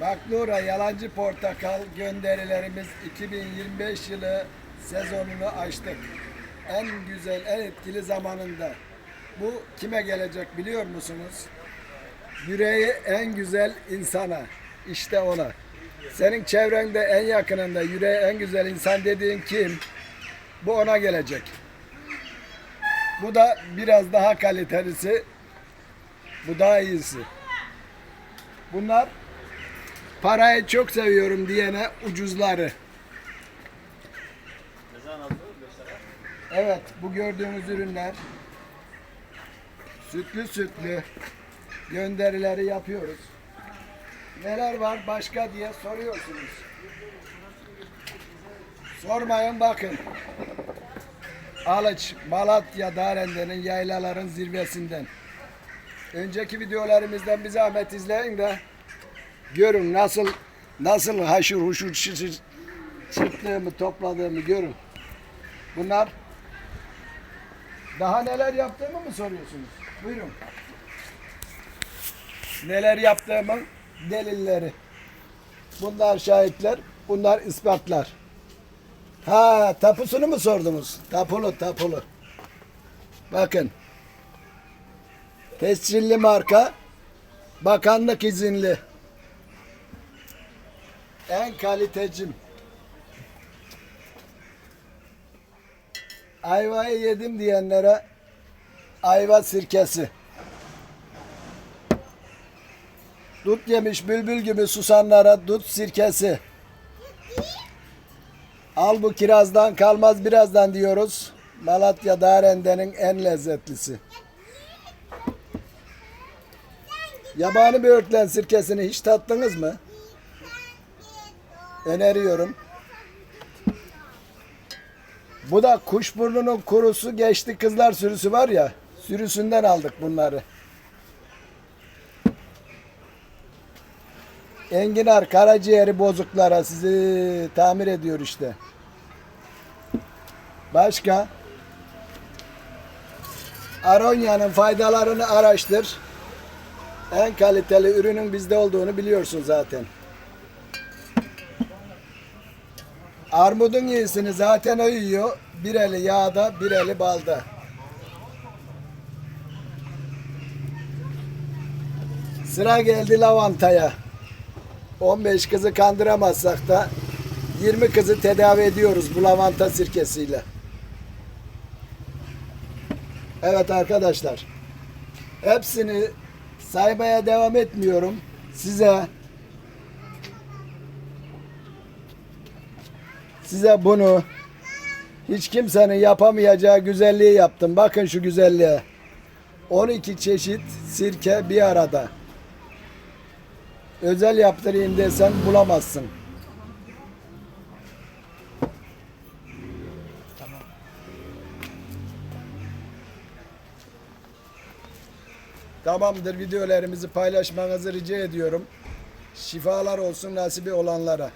Maknura Yalancı Portakal gönderilerimiz 2025 yılı sezonunu açtık. En güzel, en etkili zamanında. Bu kime gelecek biliyor musunuz? Yüreği en güzel insana. İşte ona. Senin çevrende en yakınında yüreği en güzel insan dediğin kim? Bu ona gelecek. Bu da biraz daha kalitelisi. Bu daha iyisi. Bunlar parayı çok seviyorum diyene ucuzları. Evet bu gördüğünüz ürünler sütlü sütlü gönderileri yapıyoruz. Neler var başka diye soruyorsunuz. Sormayın bakın. Alıç, Malatya, Darende'nin yaylaların zirvesinden. Önceki videolarımızdan bir zahmet izleyin de görün nasıl nasıl haşır huşur çı- çı- çırptığımı topladığımı görün. Bunlar daha neler yaptığımı mı soruyorsunuz? Buyurun. Neler yaptığımın delilleri. Bunlar şahitler, bunlar ispatlar. Ha, tapusunu mu sordunuz? Tapulu, tapulu. Bakın. Tescilli marka, bakanlık izinli. En kalitecim. Ayvayı yedim diyenlere ayva sirkesi. Dut yemiş bülbül gibi susanlara dut sirkesi. Al bu kirazdan kalmaz birazdan diyoruz. Malatya Darende'nin en lezzetlisi. Yabani böğürtlen sirkesini hiç tattınız mı? Öneriyorum. Bu da kuşburnunun kurusu geçti kızlar sürüsü var ya. Sürüsünden aldık bunları. Enginar karaciğeri bozuklara sizi tamir ediyor işte. Başka? Aronya'nın faydalarını araştır. En kaliteli ürünün bizde olduğunu biliyorsun zaten. Armudun iyisini zaten o yiyor. Bir eli yağda, bir eli balda. Sıra geldi lavantaya. 15 kızı kandıramazsak da 20 kızı tedavi ediyoruz bu lavanta sirkesiyle. Evet arkadaşlar. Hepsini saymaya devam etmiyorum. Size size bunu hiç kimsenin yapamayacağı güzelliği yaptım. Bakın şu güzelliğe. 12 çeşit sirke bir arada. Özel yaptırayım desen bulamazsın. Tamamdır videolarımızı paylaşmanızı rica ediyorum. Şifalar olsun nasibi olanlara.